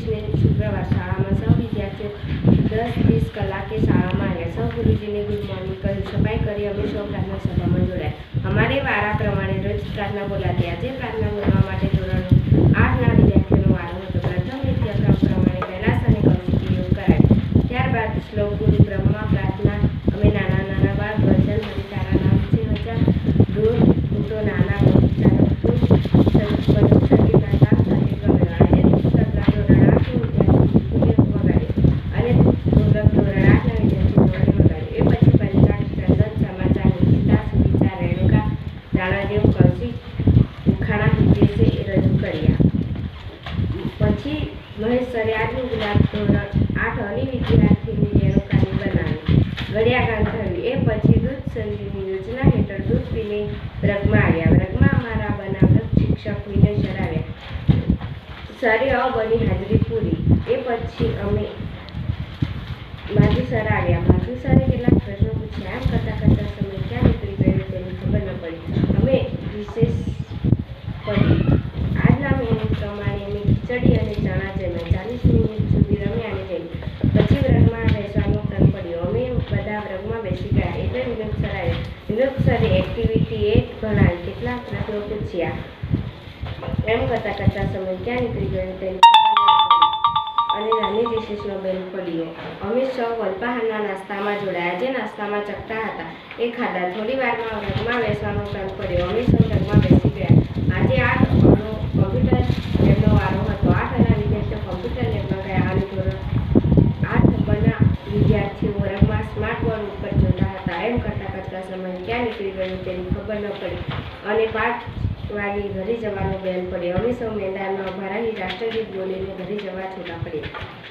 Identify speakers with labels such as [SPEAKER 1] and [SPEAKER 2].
[SPEAKER 1] વીસને શુક્રવાર શાળામાં સૌ વિદ્યાર્થીઓ દસ વીસ કલાકે શાળામાં આવ્યા. સૌ ગુરુજીને ગુડ મોર્નિંગ કહ્યું. સફાઈ કરી અમે સૌ પ્રાર્થના સભામાં જોડાયા. અમારે વારા પ્રમાણે રોજ પ્રાર્થના બોલાતી. આજે પ્રાર્થના બોલવા માટે ધોરણ આઠના વિદ્યાર્થીઓનો વારો હતો. પ્રથમ નિત્યક્રમ પ્રમાણે કૈલાસ અને કૌશિક યોગ કરાય. ત્યારબાદ શ્લોક ગુરુ બ્રહ્મા પ્રાર્થના. અમે નાના નાના બાળ, ભજન હરિ તારા નામ છે હજાર દૂર હું તો નાના બગીચાનો મહેશ સરે આટલું ગુલાબ તોરણ આઠ અની વિદ્યાર્થીની રેણુકાની બનાવી. ઘડિયાગાન થયું. એ પછી દૂધ સંજીવની યોજના હેઠળ દૂધ પીને વ્રગમાં આવ્યા. વ્રગમાં અમારા બનાવક શિક્ષક વિનય આવ્યા સરે અ બની હાજરી પૂરી. એ પછી અમે માધુ સર આવ્યા. માધુ સરે કેટલાક પ્રશ્નો પૂછ્યા. એમ કરતાં કરતાં સમય ક્યાં નીકળી ગયો તેની ખબર ન પડી. અમે વિશેષ પડી આજના મેનુ પ્રમાણે અમે ખીચડી અને ચણા જમ્યા ચાલીસ મિનિટ સુધી રમ્યા અને જમ્યા પછી વ્રગમાં બેસવાનો ક્રમ પડ્યો અમે વ્રગમાં એટલે વિનોદ સરે એક્ટિવિટી એક ગણાય કેટલાક પ્રશ્નો પૂછ્યા એમ કરતાં કરતાં સમય ક્યાં નીકળી ગયો તેની અને નાની રિસેસનો બેલ પડ્યો અમે સૌ વલપાહારના નાસ્તામાં જોડાયા. જે નાસ્તામાં ચકતા હતા, એ ખાધા. થોડી વારમાં રંગમાં બેસવાનો ક્રમ પડ્યો અમે સૌ રંગમાં બેસી ગયા. આજે આઠ અણુ કોમ્પ્યુટર લેબનો વારો હતો આઠ અના વિદ્યાર્થીઓ કોમ્પ્યુટર લેબમાં ગયા અને ધોરણ આઠ બના વિદ્યાર્થીઓ વર્ગમાં સ્માર્ટ બોર્ડ ઉપર જોતા હતા, એમ કરતાં કરતાં સમય ક્યાં નીકળી ગયો તેની ખબર ન પડી. અને પાંચ વાગે ઘરે જવાનો બેલ પડ્યો અમે સૌ મેદાનમાં ઊભા રાષ્ટ્રગીત બોલીને ઘરે જવા છૂટા પડ્યા.